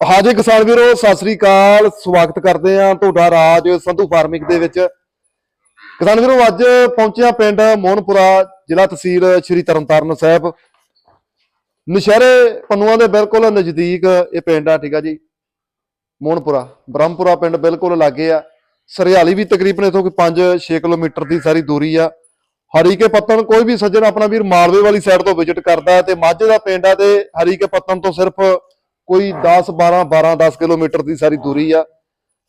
ਹਾਜੀ ਕਿਸਾਨ ਵੀਰੋ, ਸਤਿ ਸ੍ਰੀ ਅਕਾਲ। ਸਵਾਗਤ ਕਰਦੇ ਆ ਤੁਹਾਡਾ ਰਾਜ ਸੰਧੂ ਫਾਰਮਿੰਗ ਦੇ ਵਿੱਚ। ਕਿਸਾਨ ਵੀਰੋ, ਅੱਜ ਪਹੁੰਚਿਆ ਪਿੰਡ ਮੋਹਨਪੁਰਾ, ਜ਼ਿਲ੍ਹਾ ਤਹਿਸੀਲ ਸ਼੍ਰੀ ਤਰਨਤਾਰਨ ਸਾਹਿਬ। ਨਸ਼ਹਿਰੇ ਪੰਨੂਆਂ ਦੇ ਬਿਲਕੁਲ ਨਜ਼ਦੀਕ ਇਹ ਪਿੰਡ ਆ, ਠੀਕ ਆ ਜੀ। ਮੋਹਨਪੁਰਾ, ਬ੍ਰਹਮਪੁਰਾ ਪਿੰਡ ਬਿਲਕੁਲ ਲਾਗੇ ਆ। ਸਰਿਆਲੀ ਵੀ ਤਕਰੀਬਨ ਇਥੋਂ ਕੋਈ 5-6 ਕਿਲੋਮੀਟਰ ਦੀ ਸਾਰੀ ਦੂਰੀ ਆ। ਹਰੀਕੇ ਪੱਤਨ ਕੋਈ ਵੀ ਸੱਜਣ ਆਪਣਾ ਵੀਰ ਮਾਲਵੇ ਵਾਲੀ ਸਾਈਡ ਤੋਂ ਵਿਜ਼ਿਟ ਕਰਦਾ ਤੇ ਮਾਝੇ ਦਾ ਪਿੰਡ ਆ ਤੇ ਹਰੀਕੇ ਪੱਤਨ ਤੋਂ ਸਿਰਫ ਕੋਈ 10 12 12 10 ਕਿਲੋਮੀਟਰ ਦੀ ਸਾਰੀ ਦੂਰੀ ਆ।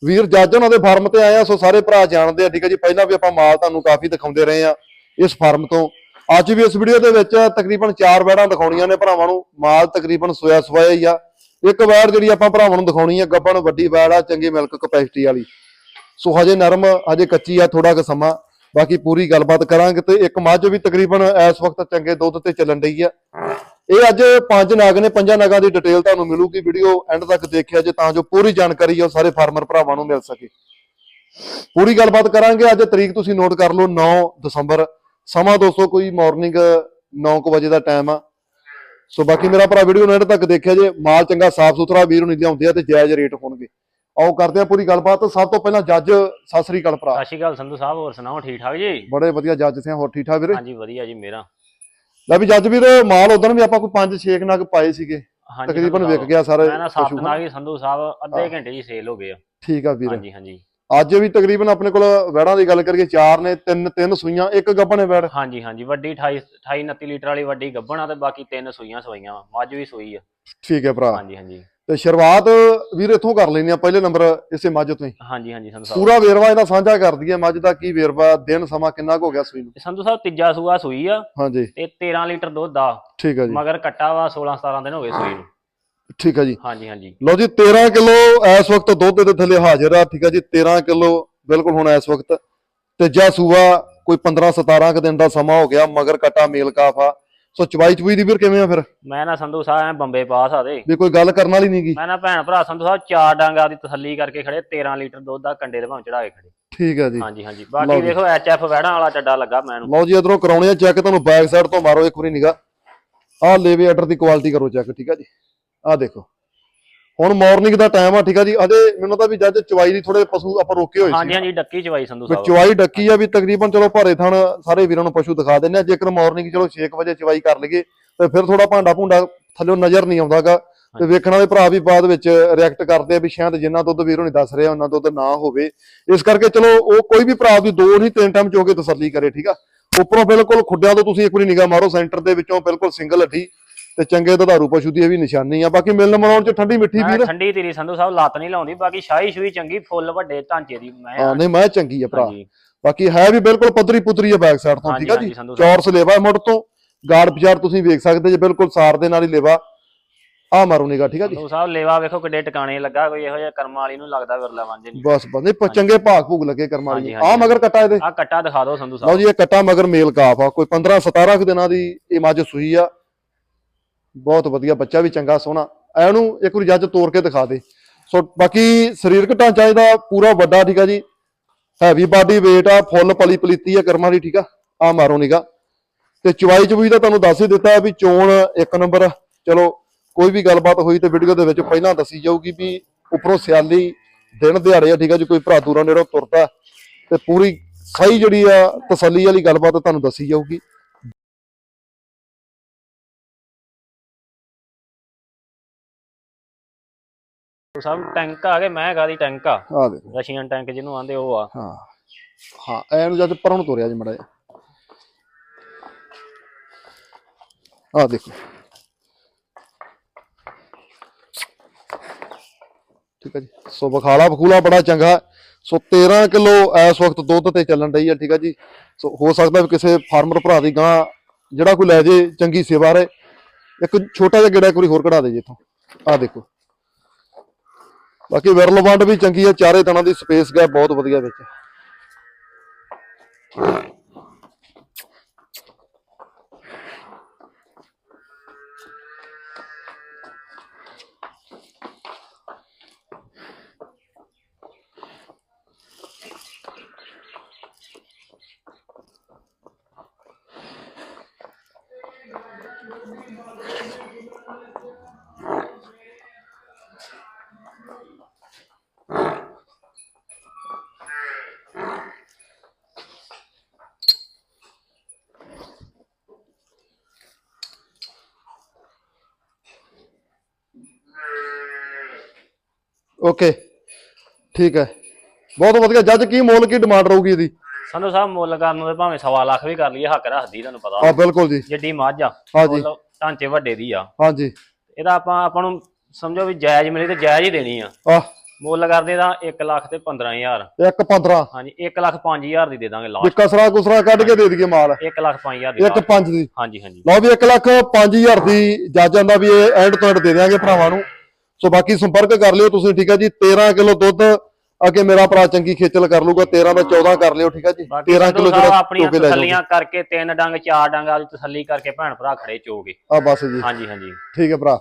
ਵੀਰ, ਜੱਜ ਉਹਨਾਂ ਦੇ ਫਾਰਮ ਤੇ ਆਏ ਆ, ਸੋ ਸਾਰੇ ਭਰਾ ਜਾਣਦੇ ਆ, ਠੀਕ ਹੈ ਜੀ। ਪਹਿਲਾਂ ਵੀ ਆਪਾਂ ਮਾਲ ਤੁਹਾਨੂੰ ਕਾਫੀ ਦਿਖਾਉਂਦੇ ਰਹੇ ਆ ਇਸ ਫਾਰਮ ਤੋਂ। ਅੱਜ ਵੀ ਇਸ ਵੀਡੀਓ ਦੇ ਵਿੱਚ ਤਕਰੀਬਨ 4 ਵੈੜਾਂ ਦਿਖਾਉਣੀਆਂ ਨੇ ਭਰਾਵਾਂ ਨੂੰ। ਮਾਲ ਤਕਰੀਬਨ ਸੋਇਆ ਸਵਾਇਆ ਹੀ ਆ। ਇੱਕ ਵੈੜ ਜਿਹੜੀ ਆਪਾਂ ਭਰਾਵਾਂ ਨੂੰ ਦਿਖਾਉਣੀ ਆ, ਗੱਬਣ ਵੱਡੀ ਵੈੜ ਆ, ਚੰਗੀ ਮਿਲਕ ਕਪੈਸਿਟੀ ਵਾਲੀ। ਸੋ ਹਜੇ ਨਰਮ, ਹਜੇ ਕੱਚੀ ਆ ਥੋੜਾ ਕੁ ਸਮਾਂ। ਬਾਕੀ ਪੂਰੀ ਗੱਲਬਾਤ ਕਰਾਂਗੇ ਤੇ ਇੱਕ ਮੱਝ ਵੀ ਤਕਰੀਬਨ ਇਸ ਵਕਤ ਚੰਗੇ ਦੁੱਧ ਤੇ ਚੱਲਣ ਡਈ ਆ। ਇਹ ਅੱਜ ਪੰਜ ਨਾਗ ਨੇ ਪੰਜਾਂ ਨਾਗਾਂ ਦੀ ਡਿਟੇਲ ਤੁਹਾਨੂੰ ਮਿਲੂਗੀ ਵੀਡੀਓ ਐਂਡ ਤੱਕ ਦੇਖਿਆ ਜੇ ਤਾਂ ਜੋ ਪੂਰੀ ਜਾਣਕਾਰੀ ਉਹ ਸਾਰੇ ਫਾਰਮਰ ਭਰਾਵਾਂ ਨੂੰ ਮਿਲ ਸਕੇ। ਪੂਰੀ ਗੱਲਬਾਤ ਕਰਾਂਗੇ ਅੱਜ ਤਰੀਕ ਤੁਸੀਂ ਨੋਟ ਕਰ ਲਓ 9 ਦਸੰਬਰ। ਸਮਾਂ ਦੋਸਤੋ ਕੋਈ ਮਾਰਨਿੰਗ 9:00 ਵਜੇ ਦਾ ਟਾਈਮ ਆ। ਸੋ ਬਾਕੀ ਮੇਰਾ ਭਰਾ ਵੀਡੀਓ ਨੂੰ ਐਂਡ ਤੱਕ ਦੇਖਿਆ ਜੇ ਮਾਲ ਚੰਗਾ ਸਾਫ਼ ਸੁਥਰਾ ਵੀਰ ਨੂੰ ਲਿਆਉਂਦੇ ਆ ਤੇ ਜਾਇਜ਼ ਰੇਟ ਹੋਣਗੇ। ਆਓ ਕਰਦੇ ਆ ਪੂਰੀ ਗੱਲਬਾਤ। ਸਭ ਤੋਂ ਪਹਿਲਾਂ ਜੱਜ ਸਤਿ ਸ੍ਰੀ ਅਕਾਲ ਭਰਾ। ਸਤਿ ਸ਼੍ਰੀ ਅਕਾਲ ਸੰਧੂ ਸਾਹਿਬ ਹੋਰ ਸੁਣਾਓ ਠੀਕ ਠਾਕ ਜੀ? ਬੜੇ ਵਧੀਆ ਜੱਜ ਸੇ ਹੋਰ ਠੀਕ ਠਾਕ ਵੀਰੇ? ਹਾਂਜੀ ਵਧੀਆ ਜੀ ਮੇਰਾ। ਲੈ ਵੀ ਜੱਜ ਵੀਰ ਮਾਲ ਉਦੋਂ ਵੀ ਆਪਾਂ ਕੋਈ 5-6 ਨਗ ਪਾਏ ਸੀਗੇ। ਹਾਂਜੀ ਤਕਰੀਬਨ ਵਿਕ। ਗਿਆ ਸਾਰੇ ਮੈਂ ਨਾ ਸੱਤ ਪਸ਼ੂ ਨਾਲ ਹੀ ਸੰਧੂ ਸਾਹਿਬ ਅੱਧੇ। ਘੰਟੇ ਹੀ ਸੇਲ ਹੋ ਗਏ ਆ। ਠੀਕ ਆ ਵੀਰ। ਹਾਂਜੀ ਹਾਂਜੀ। ਅੱਜ ਵੀ ਤਕਰੀਬਨ ਆਪਣੇ ਕੋਲ ਵੈੜਾਂ ਦੀ ਗੱਲ ਕਰੀਏ ਚਾਰ ਨੇ ਤਿੰਨ ਤਿੰਨ ਸੂਈਆਂ ਇੱਕ ਗੱਭਣ ਵੈੜ ਹਾਂਜੀ ਹਾਂਜੀ ਵੱਡੀ 28 28 29 ਲੀਟਰ ਵਾਲੀ ਵੱਡੀ ਗੱਭਣ ਆ ਤੇ ਬਾਕੀ ਤਿੰਨ ਸੂਈਆਂ ਸਵਾਈਆਂ ਮੱਝ ਵੀ ਸੂਈ ਆ। ਠੀਕ ਹੈ ਭਰਾ। ਹਾਂਜੀ ਹਾਂਜੀ। ਤੇ ਸ਼ੁਰੂਆਤ ਵੀਰ ਇੱਥੋਂ ਕਰ ਲੈਣੀ ਆ ਪਹਿਲੇ ਨੰਬਰ ਇਸੇ ਮੱਝ ਤੋਂ ਹੀ। ਹਾਂਜੀ ਹਾਂਜੀ ਸੰਧੂ ਸਾਹਿਬ। ਪੂਰਾ ਵੇਰਵਾ ਇਹਦਾ ਸਾਂਝਾ ਕਰ ਦਈਏ ਮੱਝ ਦਾ ਕੀ ਵੇਰਵਾ ਦਿਨ ਸਮਾਂ ਕਿੰਨਾ ਕੁ ਹੋ ਗਿਆ ਸੂਈ ਨੂੰ? ਸੰਧੂ ਸਾਹਿਬ ਤੀਜਾ ਸੂਆ ਸੂਈ ਆ। ਹਾਂਜੀ। ਤੇ 13 ਲੀਟਰ ਦੁੱਧ ਆ। ਠੀਕ ਹੈ ਜੀ। ਮਗਰ ਕੱਟਾ ਵਾ 16 17 ਦਿਨ ਹੋ ਗਏ ਸੂਈ ਨੂੰ। ਠੀਕ ਹੈ ਜੀ। ਹਾਂਜੀ ਹਾਂਜੀ। ਲਓ ਜੀ 13 ਕਿਲੋ ਇਸ ਵਕਤ ਦੁੱਧ ਦੇ ਥੱਲੇ ਹਾਜ਼ਰ ਆ ਠੀਕ ਹੈ ਜੀ। 13 ਕਿਲੋ ਬਿਲਕੁਲ ਹੁਣ ਇਸ ਵਕਤ ਤੀਜਾ ਸੂਆ ਕੋਈ 15 17 ਕੁ ਦਿਨ ਦਾ ਸਮਾਂ ਹੋ ਗਿਆ ਮਗਰ ਕਟਾ ਮੇਲ ਕਾਫਾ ਸੋ ਚਵਾਈ ਚਵਈ ਦੀ ਵੀਰ ਕਿਵੇਂ ਆ ਫਿਰ? ਮੈਂ ਨਾ ਸੰਧੂ ਸਾਹਿਬ ਐ ਬੰਬੇ ਪਾਸ ਆ ਦੇ ਵੀ ਕੋਈ ਗੱਲ ਕਰਨ ਵਾਲੀ ਨਹੀਂਗੀ ਮੈਂ ਨਾ ਭੈਣ ਭਰਾ ਸੰਧੂ ਸਾਹਿਬ ਚਾਰ ਡਾਂਗਾ ਦੀ ਤਸੱਲੀ ਕਰਕੇ ਖੜੇ 13 ਲੀਟਰ ਦੁੱਧ ਦਾ ਕੰਡੇ ਦੇ ਭਾਵੇਂ ਚੜਾ ਕੇ ਖੜੇ। ਠੀਕ ਹੈ ਜੀ। ਹਾਂਜੀ ਹਾਂਜੀ। ਬਾਕੀ। ਦੇਖੋ ਐਚਐਫ ਵੈੜਾਂ ਵਾਲਾ ਚੱਡਾ ਲੱਗਾ ਮੈਨੂੰ ਲਓ ਜੀ ਇਧਰੋਂ ਕਰਾਉਣੇ ਆ ਚੈੱਕ ਤੁਹਾਨੂੰ ਬੈਕ ਸਾਈਡ ਤੋਂ ਮਾਰੋ ਇੱਕ ਵਾਰੀ ਨਿਗਾ ਆਹ ਲੇਵੇ ਆਰਡਰ ਦੀ ਕੁਆਲਿਟੀ ਕਰੋ ਚੈੱਕ ਠੀਕ ਆ ਜੀ। ਆਹ ਦੇਖੋ। ਹੁਣ ਮਾਰਨਿੰਗ ਦਾ ਟਾਈਮ ਆ ਠੀਕ ਆ ਜੀ? ਅਜੇ ਮੈਨੂੰ ਤਾਂ ਵੀ ਜੱਜ ਚਵਾਈ ਦੀ ਥੋੜੇ ਪਸ਼ੂ ਆਪਾਂ ਰੋਕੇ ਹੋਏ ਹਾਂਜੀ ਸੀ। ਹਾਂਜੀ ਡੱਕੀ ਚਵਾਈ ਸੰਧੂ ਸਾਹਿਬ। ਚਵਾਈ ਡੱਕੀ ਆ ਵੀ ਤਕਰੀਬਨ ਚਲੋ ਭਾਰੇ ਥਣ ਸਾਰੇ ਵੀਰਾਂ ਨੂੰ ਪਸ਼ੂ ਦਿਖਾ ਦਿੰਨੇ ਆ। ਜੇਕਰ ਮਾਰਨਿੰਗ ਚਲੋ 6 ਵਜੇ ਚਵਾਈ ਕਰ ਲਈਏ ਤੇ ਫਿਰ ਥੋੜਾ ਭਾਂਡਾ ਭੁੰਡਾ ਥੱਲੇ ਨਜ਼ਰ ਨਹੀਂ ਆਉਂਦਾਗਾ। ਤੇ ਵੇਖਣ ਵਾਲੇ ਭਰਾ ਵੀ ਬਾਅਦ ਵਿੱਚ ਰਿਐਕਟ ਕਰਦੇ ਆ ਵੀ ਸ਼ਾਇਦ ਜਿੰਨਾ ਦੁੱਧ ਵੀਰੋਂ ਨਹੀਂ ਦੱਸ ਰਿਹਾ ਉਹਨਾਂ ਦੁੱਧ ਨਾ ਹੋਵੇ। ਇਸ ਕਰਕੇ ਚਲੋ ਉਹ ਕੋਈ ਵੀ ਭਰਾ ਦੀ ਦੋ ਨਹੀਂ ਤਿੰਨ ਟਾਈਮ ਚੋ ਕੇ ਤਸੱਲੀ ਕਰੇ ਠੀਕ ਆ? ਉੱਪਰੋਂ ਬਿਲਕੁਲ ਖੁੱਡਿਆਂ ਤੋਂ ਤੁਸੀਂ ਇੱਕ ਵਾਰੀ ਨਿਗਾਹ ਮਾਰੋ ਸੈਂਟਰ ਦੇ ਵਿੱਚੋਂ ਬਿਲਕੁਲ ਸਿੰਗਲ ਹੱਡੀ। ਤੇ ਚੰਗੇ ਦੁਧਾਰੂ ਪਸ਼ੂ ਦੀ ਇਹ ਵੀ ਨਿਸ਼ਾਨੀ ਆ। ਬਾਕੀ ਮਿਲਣ ਮਨਾਉਣ ਚ ਠੰਡੀ ਮਿੱਠੀ ਵੀਰ ਠੰਡੀ ਤੇਰੀ ਸੰਧੂ ਸਾਹਿਬ ਲੱਤ ਨਹੀਂ ਲਾਉਂਦੀ ਬਾਕੀ ਸ਼ਾਹੀ ਸ਼ੂਈ ਚੰਗੀ ਫੁੱਲ ਵੱਡੇ ਢਾਂਚੇ ਦੀ ਮੈਂ ਹਾਂ ਨਹੀਂ ਮੈਂ ਚੰਗੀ ਆ ਭਰਾ। ਬਾਕੀ ਹੈ ਵੀ ਬਿਲਕੁਲ ਪੱਧਰੀ ਪੁੱਤਰੀ ਆ ਬੈਕ ਸਾਈਡ ਤੋਂ ਠੀਕ ਆ ਜੀ? ਹਾਂਜੀ, ਸੰਧੂ ਸਾਹਿਬ। ਚੌਰਸ ਲੇਵਾ ਮੁੜ ਤੋਂ। ਗਾਰਡ ਵਿਚਾਰ ਤੁਸੀਂ ਵੇਖ ਸਕਦੇ ਜੇ ਬਿਲਕੁਲ ਸਾਰ ਦੇ ਨਾਲ ਹੀ ਲੇਵਾ। ਆ ਮਾਰੂ ਨਿਗਾ ਠੀਕ ਆ ਜੀ? ਸੰਧੂ ਸਾਹਿਬ ਲੇਵਾ ਵੇਖੋ ਕਿੱਡੇ ਟਿਕਾਣੇ ਲੱਗਾ ਕੋਈ ਇਹੋ ਜਿਹਾ ਕਰਮਾਂ ਵਾਲੀ ਨੂੰ ਲੱਗਦਾ ਵਿਰਲਾ ਵਾਂਝੇ ਨਹੀਂ। ਬਸ ਬਸ ਨਹੀਂ ਚੰਗੇ ਭਾਗ ਭੂਗ ਲੱਗੇ ਕਰਮ ਵਾਲੀ ਆ। ਮਗਰ ਕਟਾ ਇਹਦੇ। ਆ ਕੱਟਾ ਦਿਖਾ ਦਿਓ ਸੰਧੂ ਲਓ ਸਾਹਿਬ। ਜੀ ਇਹ ਕੱਟਾ ਮਗਰ ਮੇਲ ਕਾਫ ਆ। ਕੋਈ 15 17 ਕੁ ਦਿਨਾਂ ਦੀ ਇਹ ਮੱਝ ਸੂਈ ਆ। ਬਹੁਤ ਵਧੀਆ, ਬੱਚਾ ਵੀ ਚੰਗਾ, ਸੋਹਣਾ। ਇਹਨੂੰ ਇੱਕ ਵਾਰੀ ਜੱਜ ਤੋੜ ਕੇ ਦਿਖਾ ਦੇ। ਸੋ ਬਾਕੀ ਸਰੀਰਕ ਢਾਂਚਾ ਇਹਦਾ ਪੂਰਾ ਵੱਡਾ, ਠੀਕ ਆ ਜੀ। ਹੈਵੀ ਬਾਡੀ weight ਆ ਫੁੱਲ ਪਲੀ ਪਲੀਤੀ ਆ ਕਰਮਾਂ ਦੀ, ਠੀਕ ਆ। ਆ ਮਾਰੋ ਨਿਗਾ ਤੇ ਚਵਾਈ ਚਵੂਈ ਦਾ ਤੁਹਾਨੂੰ ਦੱਸ ਹੀ ਦਿੱਤਾ ਵੀ ਚੋਣ ਇੱਕ ਨੰਬਰ ਚਲੋ, ਕੋਈ ਵੀ ਗੱਲਬਾਤ ਹੋਈ ਤੇ ਵੀਡੀਓ ਦੇ ਵਿੱਚ ਪਹਿਲਾਂ ਦੱਸੀ ਜਾਊਗੀ ਵੀ ਉੱਪਰੋਂ ਸਿਆਲੀ ਦਿਨ ਦਿਹਾੜੇ ਆ, ਠੀਕ ਆ ਜੀ। ਕੋਈ ਭਰਾ ਦੂਰਾਂ ਨੇੜੋਂ ਤੁਰਦਾ। ਤੇ ਪੂਰੀ ਸਹੀ ਜਿਹੜੀ ਆ ਤਸੱਲੀ ਵਾਲੀ ਗੱਲਬਾਤ ਤੁਹਾਨੂੰ ਦੱਸੀ ਜਾਊਗੀ। ਸਾਹਿਬ ਟੈਂਕ ਆ ਗਏ ਮੈਂ ਗਾਦੀ ਟੈਂਕ ਆ। ਆ ਦੇ। ਰਸ਼ੀਅਨ ਟੈਂਕ ਜਿਹਨੂੰ ਆਂਦੇ ਉਹ ਆ। ਹਾਂ ਹਾਂ ਐਨੂੰ ਜਦ ਪਰਾਂ ਤੋਰਿਆ ਜੀ ਮੜਾ ਆ ਦੇਖੋ। ਠੀਕ ਹੈ ਜੀ। ਸੋ ਬਖਾਲਾ ਬਖੂਲਾ ਬੜਾ ਚੰਗਾ। ਸੋ 13 ਕਿਲੋ ਇਸ ਵਕਤ ਦੁੱਧ ਤੇ ਚੱਲਣ ਰਹੀ ਹੈ ਠੀਕ ਹੈ ਜੀ। ਸੋ ਹੋ ਸਕਦਾ ਵੀ ਕਿਸੇ ਫਾਰਮਰ ਭਰਾ ਦੀ ਗਾਂ ਜਿਹੜਾ ਕੋਈ ਲੈ ਜੇ ਚੰਗੀ ਸੇਵਾ ਰੇ ਇੱਕ ਛੋਟਾ ਜਿਹਾ ਗੇੜਾ ਇੱਕ ਵਾਰੀ ਹੋਰ ਕਢਾ ਦੇ ਜੀ ਇੱਥੋਂ। ਆ ਦੇਖੋ। ਬਾਕੀ ਵਿਰਲ ਵੰਡ ਵੀ ਚੰਗੀ ਹੈ ਚਾਰੇ ਤਣਾ ਦੀ ਸਪੇਸ ਗਾ ਬਹੁਤ ਵਧੀਆ ਵਿੱਚ। ਓਕੇ ਠੀਕ ਹੈ। ਬਹੁਤ ਵਧੀਆ। ਜੱਜ ਕੀ ਮੁੱਲ ਕੀ ਡਿਮਾਂਡ ਰਹੂਗੀ ਇਹਦੀ? ਸੰਧੂ ਸਾਹਿਬ ਮੁੱਲ ਕਰਨ ਨੂੰ ਤੇ ਭਾਵੇਂ ਸਵਾ ਲੱਖ ਵੀ ਕਰ ਲਈਏ ਹੱਕ ਰੱਖਦੀ ਤੁਹਾਨੂੰ ਪਤਾ। ਹਾਂ ਬਿਲਕੁਲ ਜੀ। ਜਿੱਡੀ ਮੱਝ ਆ। ਹਾਂਜੀ। ਮੁੱਲ ਢਾਂਚੇ ਵੱਡੇ ਦੀ ਆ। ਹਾਂਜੀ। ਇਹਦਾ ਆਪਾਂ ਆਪਾਂ ਨੂੰ ਸਮਝੋ ਵੀ ਜਾਇਜ਼ ਮਿਲੇ ਤੇ ਜਾਇਜ਼ ਹੀ ਦੇਣੀ ਆ। ਆਹ। ਮੁੱਲ ਕਰਦੇ ਤਾਂ 1 ਲੱਖ ਤੇ 15000 ਇੱਕ 15 ਹਾਂਜੀ 1 ਲੱਖ 5000 ਦੀ ਦੇ ਦਾਂਗੇ ਵੀ ਲਾਸਟ ਕਸਰਾ ਕੁਸਰਾ ਕੱਢ ਕੇ ਦੇ ਦਈਏ ਮਾਲ। 1 ਲੱਖ 5000 ਦੀ ਇੱਕ last। 5 ਦੀ। ਹਾਂਜੀ ਹਾਂਜੀ। ਲਓ ਵੀ 1 ਲੱਖ 5000 ਦੀ ਜੱਜ ਆਂਦਾ ਵੀ ਇਹ ਐਂਡ ਤੋਂ ਐਂਡ ਦੇ ਦਿਆਂਗੇ ਭਰਾਵਾਂ ਨੂੰ। ਸੋ ਬਾਕੀ ਸੰਪਰਕ ਕਰ ਲਿਓ ਤੁਸੀਂ ਠੀਕ ਹੈ ਜੀ? 13 ਕਿਲੋ ਦੁੱਧ ਅੱਗੇ ਮੇਰਾ ਭਰਾ ਚੰਗੀ ਖੇਚਲ ਕਰ ਲੂਗਾ 13 ਦਾ 14 ਕਰ ਲਿਓ ਠੀਕ ਹੈ ਜੀ? ਬਾਕੀ 13 ਸੰਧੂ ਕਿਲੋ ਜਿਹੜਾ ਆਪਣੀਆਂ ਤਸੱਲੀਆਂ ਕਰਕੇ ਤਿੰਨ ਡੰਗ ਚਾਰ ਡੰਗ ਵਾਲੀ ਤਸੱਲੀ ਕਰਕੇ ਭੈਣ ਭਰਾ ਖੜੇ ਚੋਗੇ। ਆ ਬਸ ਜੀ। ਹਾਂਜੀ ਹਾਂਜੀ। ਠੀਕ ਹੈ ਭਰਾ।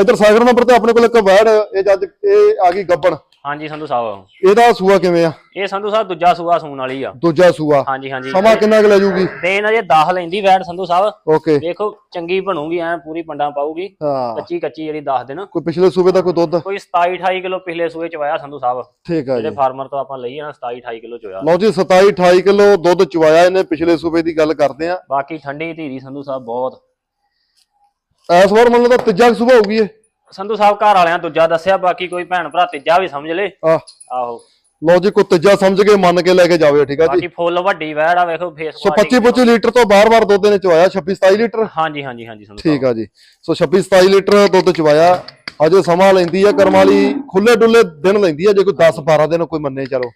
ਇੱਧਰ ਸਾਗਰ ਨੰਬਰ ਤੇ ਆਪਣੇ ਕੋਲ ਇੱਕ ਵਰਡ ਇਹ ਜੱਜ ਇਹ ਆ ਗਈ ਗੱਬਣ। ਹਾਂਜੀ ਸੰਧੂ ਸਾਹਿਬ। ਇਹਦਾ ਸੂਆ ਕਿਵੇਂ ਆ? ਇਹ ਸੰਧੂ ਸਾਹਿਬ ਦੂਜਾ ਸੂਆ ਸੂਣ ਵਾਲੀ ਆ। ਦੂਜਾ ਸੂਆ। ਹਾਂਜੀ ਹਾਂਜੀ। ਸਮਾਂ ਕਿੰਨਾ ਕੁ ਲੈ ਜੂਗੀ? ਦੇਨ ਅਜੇ 10 ਲੈਂਦੀ ਵੈਟ ਸੰਧੂ ਸਾਹਿਬ। ਓਕੇ। ਦੇਖੋ ਚੰਗੀ ਬਣੂਗੀ ਐ ਪੂਰੀ ਪੰਡਾਂ ਪਾਊਗੀ। ਕੱਚੀ ਕੱਚੀ ਜਿਹੜੀ 10 ਦਿਨ। ਕੋਈ ਪਿਛਲੇ ਸੂਬੇ ਦਾ ਕੋਈ ਦੁੱਧ? ਕੋਈ 27 28 ਕਿਲੋ ਪਿਛਲੇ ਸੂਏ ਚ ਵਾਇਆ ਸੰਧੂ ਸਾਹਿਬ। ਠੀਕ ਆ ਜਿਹੜੇ ਜੀ। ਫਾਰਮਰ ਤੋਂ ਆਪਾਂ ਲਈ ਆ ਨਾ 27 28 ਕਿਲੋ ਚੋਇਆ ਲਓ ਜੀ 27 28 ਕਿਲੋ ਦੁੱਧ ਚੁਆਇਆ ਇਹਨੇ ਪਿਛਲੇ ਸੂਬੇ ਦੀ ਗੱਲ ਕਰਦੇ ਆ। ਬਾਕੀ ਠੰਡੀ ਧੀਰੀ ਸੰਧੂ ਸਾਹਿਬ ਬਹੁਤ। ਵਾਰ ਮੰਨ ਲਓ ਤਾਂ ਤੀਜਾ ਸੂਬਾ ਹੋਊਗੀ ਇਹ। ਸੰਧੂ ਸਾਹਿਬ ਘਰ ਵਾਲਿਆਂ ਦੂਜਾ ਦੱਸਿਆ ਬਾਕੀ ਕੋਈ ਭੈਣ ਭਰਾ ਤੀਜਾ ਵੀ ਸਮਝ ਲੇ। ਆ ਆਹੋ। ਲਓ ਜੀ ਕੋਈ ਤੀਜਾ ਸਮਝ ਕੇ ਮੰਨ ਕੇ ਲੈ ਕੇ ਜਾਵੇ ਠੀਕ ਆ ਜੀ। ਬਾਕੀ ਫੁੱਲ ਵੱਡੀ ਵੈੜ ਆ ਵੇਖੋ ਫੇਸ ਸੋ 25 25 ਲੀਟਰ ਤੋਂ ਬਾਰ-ਬਾਰ ਦੁੱਧ ਇਹਨੇ ਚੁਆਇਆ 26 27 ਲੀਟਰ? ਹਾਂਜੀ ਹਾਂਜੀ ਹਾਂਜੀ ਸੰਧੂ ਠੀਕ ਆ ਜੀ। ਸੋ 26 27 ਲੀਟਰ ਦੁੱਧ ਚੁਆਇਆ ਅਜੇ ਸਮਾਂ ਲੈਂਦੀ ਆ ਕਰਮ ਵਾਲੀ ਖੁੱਲੇ ਡੁੱਲੇ ਦਿਨ ਲੈਂਦੀ ਆ ਜੇ ਕੋਈ 10 12 ਦਿਨ ਕੋਈ ਮੰਨੇ ਚਲੋ।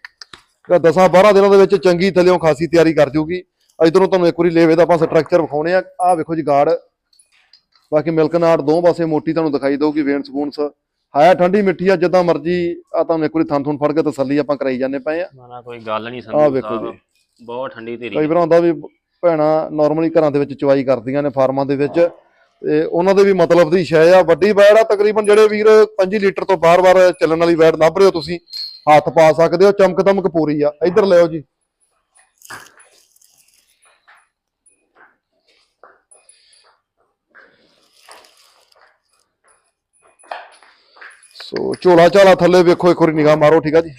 10 12 ਦਿਨਾਂ ਦੇ ਵਿੱਚ ਚੰਗੀ ਥਲਿਓਂ ਖਾਸੀ ਤਿਆਰੀ ਕਰ ਜੂਗੀ। ਇਧਰੋਂ ਤੁਹਾਨੂੰ ਇੱਕ ਵਾਰੀ ਲੇਵੇ ਦਾ ਆਪਾਂ ਸਟਰਕਚਰ ਵਿਖਾਉਣੇ ਆ। ਆਹ ਵੇਖੋ ਜੀ ਗਾੜ। ਬਾਕੀ ਮਿਲਕ ਨਾੜ ਦੋ ਪਾਸੇ ਮੋਟੀ ਤੁਹਾਨੂੰ ਦਿਖਾਈ ਦਊਗੀ ਵੇਨ ਸਪੂਨਸ ਹੈ ਠੰਡੀ ਮਿੱਠੀ ਆ ਜਿੱਦਾਂ ਮਰਜ਼ੀ ਆ ਤੁਹਾਨੂੰ ਇੱਕ ਵਾਰੀ ਥਣ ਥਣ ਫੜ ਕੇ ਤਸੱਲੀ ਆਪਾਂ ਕਰਾਈ ਜਾਂਦੇ ਪਏ ਆ। ਨਾ ਕੋਈ ਗੱਲ ਨਹੀਂ ਵੇਖੋ ਸਾਹਿਬ। ਬਹੁਤ ਠੰਡੀ ਧੀਰੀ। ਕਈ ਵਾਰ ਹੁੰਦਾ ਵੀ ਭੈਣਾਂ ਨਾਰਮਲੀ ਘਰਾਂ ਦੇ ਵਿੱਚ ਚਵਾਈ ਕਰਦੀਆਂ ਨੇ ਫਾਰਮਾਂ ਦੇ ਵਿੱਚ। ਤੇ ਉਹਨਾਂ ਦੇ ਵੀ ਮਤਲਬ ਦੀ ਸ਼ੈ ਆ ਵੱਡੀ ਵੈੜ ਆ ਤਕਰੀਬਨ ਜਿਹੜੇ ਵੀਰ 5 ਲੀਟਰ ਤੋਂ ਬਾਰ-ਬਾਰ ਚੱਲਣ ਵਾਲੀ ਵੈੜ ਲੱਭ ਰਹੇ ਹੋ ਤੁਸੀਂ ਹੱਥ ਪਾ ਸਕਦੇ ਹੋ ਚਮਕ ਦਮਕ ਪੂਰੀ ਆ। ਇੱਧਰ ਲਿਓ ਜੀ। ਸੋ ਝੋਲਾ ਝਾਲਾ ਥੱਲੇ ਵੇਖੋ ਇੱਕ ਵਾਰੀ ਨਿਗਾਹ ਮਾਰੋ ਠੀਕ ਆ ਜੀ।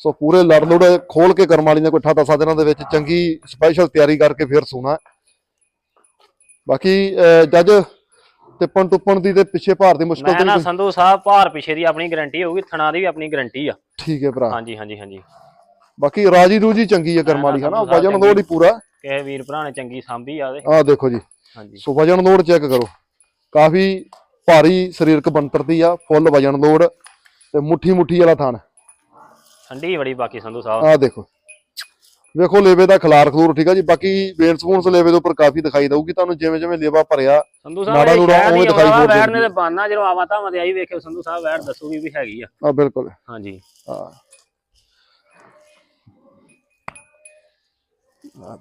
ਸੋ ਪੂਰੇ ਲੜ ਲੁੜ ਖੋਲ ਕੇ ਕਰਮ ਵਾਲੀ ਨੇ ਕੋਈ 8 ਦਿਨਾਂ ਦੇ ਵਿੱਚ ਚੰਗੀ ਸਪੈਸ਼ਲ ਤਿਆਰੀ ਕਰਕੇ ਫਿਰ ਸੋਣਾ। ਬਾਕੀ ਜੱਜ ਟਿੱਪਣ ਟੁੱਪਣ ਦੀ ਤੇ ਪਿੱਛੇ ਭਾਰ ਦੀ ਮੁਸ਼ਕਲ ਤੇ ਨਾ ਸੰਧੂ ਸਾਹਿਬ ਭਾਰ ਪਿਛੇ ਦੀ ਆਪਣੀ ਗਾਰੰਟੀ ਹੋਊਗੀ ਥਣਾ ਦੀ ਵੀ ਆਪਣੀ ਗਾਰੰਟੀ ਆ। ਠੀਕ ਹੈ ਭਰਾ। ਹਾਂਜੀ ਹਾਂਜੀ ਹਾਂਜੀ। ਬਾਕੀ ਰਾਜੀ ਰੂਜੀ ਚੰਗੀ ਹੈ ਕਰਮ ਵਾਲੀ ਹਨਾ? ਵਜਨ ਲੋਡ ਹੀ ਪੂਰਾ। ਕਿਸੇ ਵੀਰ ਭਰਾ ਨੇ ਚੰਗੀ ਸਾਂਭੀ ਆ ਉਹਦੇ। ਆਹ ਦੇਖੋ ਜੀ। ਹਾਂਜੀ। ਸੋ ਵਜਨ ਲੋਡ ਚੈੱਕ ਕਰੋ। ਕਾਫੀ ਭਾਰੀ ਸਰੀਰਕ ਬਣਤਰ ਦੀ ਆ ਫੁੱਲ ਵਜਨ ਲੋਡ ਤੇ ਮੁੱਠੀ ਮੁੱਠੀ ਵਾਲਾ ਥਣ ਠੰਡੀ ਬੜੀ ਬਾਕੀ ਸੰਧੂ ਸਾਹਿਬ। ਆਹ ਦੇਖੋ। ਵੇਖੋ ਲੇਵੇ ਦਾ ਖਲਾਰ ਖਲੂਰ ਠੀਕ ਆ ਜੀ ਬਾਕੀ ਵੇਨ ਸਪੂਨਸ ਲੇਵੇ ਦੇ ਉੱਪਰ ਕਾਫੀ ਦਿਖਾਈ ਦਊਗੀ ਤੁਹਾਨੂੰ ਜਿਵੇਂ ਜਿਵੇਂ ਲੇਵਾ ਭਰਿਆ ਸੰਧੂ ਸਾਹਿਬ ਨੂੜਾ ਉਵੇਂ ਦਿਖਾਈ ਨੇ ਤੇ ਬਾਨਾ ਜਦੋਂ ਆਵਾਂ ਤਾਂ ਮਤੇ ਆਈ ਵੇਖਿਓ ਸੰਧੂ ਸਾਹਿਬ ਵੈੜ ਦੱਸੂਗੀ ਵੀ ਹੈਗੀ ਆ। ਆ ਬਿਲਕੁਲ। ਹਾਂਜੀ। ਹਾਂ ਆ